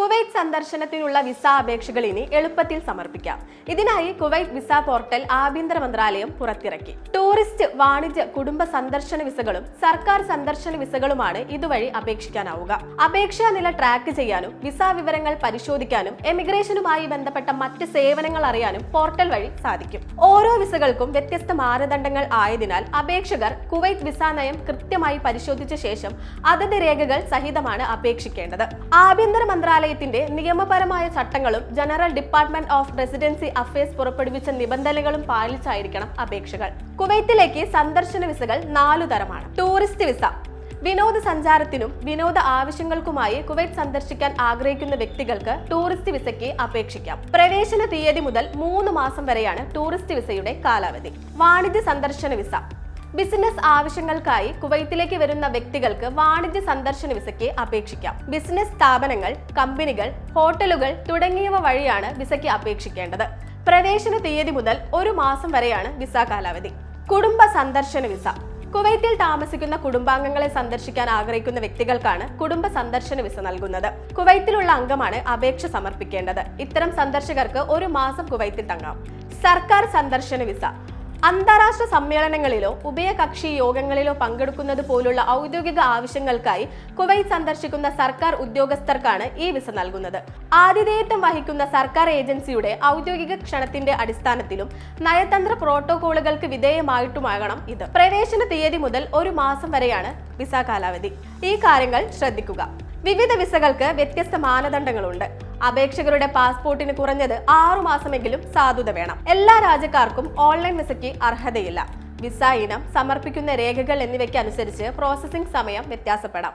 Kuwait സന്ദർശനത്തിനുള്ള visa അപേക്ഷകൾ ഇനി എളുപ്പത്തിൽ സമർപ്പിക്കാം. ഇതിനായി കുവൈറ്റ് വിസ പോർട്ടൽ ആഭ്യന്തര മന്ത്രാലയം പുറത്തിറക്കി. ടൂറിസ്റ്റ് വാണിജ്യ കുടുംബ സന്ദർശന വിസകളും സർക്കാർ സന്ദർശന വിസകളുമാണ് ഇതുവഴി അപേക്ഷിക്കാനാവുക. അപേക്ഷാ നില ട്രാക്ക് ചെയ്യാനും വിസ വിവരങ്ങൾ പരിശോധിക്കാനും എമിഗ്രേഷനുമായി ബന്ധപ്പെട്ട മറ്റ് സേവനങ്ങൾ അറിയാനും പോർട്ടൽ വഴി സാധിക്കും. ഓരോ വിസകൾക്കും വ്യത്യസ്ത മാനദണ്ഡങ്ങൾ ആയതിനാൽ അപേക്ഷകർ കുവൈറ്റ് വിസ നയം കൃത്യമായി പരിശോധിച്ച ശേഷം അതത് രേഖകൾ സഹിതമാണ് അപേക്ഷിക്കേണ്ടത്. ആഭ്യന്തര മന്ത്രാലയത്തിന്റെ നിയമപരമായ ചട്ടങ്ങളും general department of residency affairs പുറപ്പെടുവിച്ച നിബന്ധനകളും പാലിച്ചായിരിക്കണം അപേക്ഷകൾ. കുവൈത്തിലേക്ക് സന്ദർശന വിസകൾ നാലു തരമാണ്. Tourist visa. വിനോദസഞ്ചാരത്തിനും വിനോദ ആവശ്യങ്ങൾക്കുമായി കുവൈറ്റ് സന്ദർശിക്കാൻ ആഗ്രഹിക്കുന്ന വ്യക്തികൾക്ക് ടൂറിസ്റ്റ് വിസയ്ക്ക് അപേക്ഷിക്കാം. പ്രവേശന തീയതി മുതൽ മൂന്ന് മാസം വരെയാണ് ടൂറിസ്റ്റ് വിസയുടെ കാലാവധി. വാണിജ്യ സന്ദർശന വിസ. ബിസിനസ് ആവശ്യങ്ങൾക്കായി കുവൈത്തിലേക്ക് വരുന്ന വ്യക്തികൾക്ക് വാണിജ്യ സന്ദർശന വിസയ്ക്ക് അപേക്ഷിക്കാം. ബിസിനസ് സ്ഥാപനങ്ങൾ കമ്പനികൾ ഹോട്ടലുകൾ തുടങ്ങിയവ വഴിയാണ് വിസയ്ക്ക് അപേക്ഷിക്കേണ്ടത്. പ്രവേശന തീയതി മുതൽ ഒരു മാസം വരെയാണ് വിസ കാലാവധി. കുടുംബ സന്ദർശന വിസ. കുവൈത്തിൽ താമസിക്കുന്ന കുടുംബാംഗങ്ങളെ സന്ദർശിക്കാൻ ആഗ്രഹിക്കുന്ന വ്യക്തികൾക്കാണ് കുടുംബ സന്ദർശന വിസ നൽകുന്നത്. കുവൈത്തിലുള്ള അംഗമാണ് അപേക്ഷ സമർപ്പിക്കേണ്ടത്. ഇത്തരം സന്ദർശകർക്ക് ഒരു മാസം കുവൈത്തിൽ തങ്ങാം. സർക്കാർ സന്ദർശന വിസ. അന്താരാഷ്ട്ര സമ്മേളനങ്ങളിലോ ഉഭയകക്ഷി യോഗങ്ങളിലോ പങ്കെടുക്കുന്നത് പോലുള്ള ഔദ്യോഗിക ആവശ്യങ്ങൾക്കായി കുവൈറ്റ് സന്ദർശിക്കുന്ന സർക്കാർ ഉദ്യോഗസ്ഥർക്കാണ് ഈ വിസ നൽകുന്നത്. ആതിഥേയത്വം വഹിക്കുന്ന സർക്കാർ ഏജൻസിയുടെ ഔദ്യോഗിക ക്ഷണത്തിന്റെ അടിസ്ഥാനത്തിലും നയതന്ത്ര പ്രോട്ടോകോളുകൾക്ക് വിധേയമായിട്ടുമാകണം ഇത്. പ്രവേശന തീയതി മുതൽ ഒരു മാസം വരെയാണ് വിസ കാലാവധി. ഈ കാര്യങ്ങൾ ശ്രദ്ധിക്കുക. വിവിധ വിസകൾക്ക് വ്യത്യസ്ത മാനദണ്ഡങ്ങളുണ്ട്. അപേക്ഷകരുടെ പാസ്പോർട്ടിന് കുറഞ്ഞത് ആറു മാസമെങ്കിലും സാധുത വേണം. എല്ലാ രാജ്യക്കാർക്കും ഓൺലൈൻ വിസയ്ക്ക് അർഹതയില്ല. വിസ ഇനം സമർപ്പിക്കുന്ന രേഖകൾ എന്നിവയ്ക്ക് അനുസരിച്ച് പ്രോസസ്സിംഗ് സമയം വ്യത്യാസപ്പെടാം.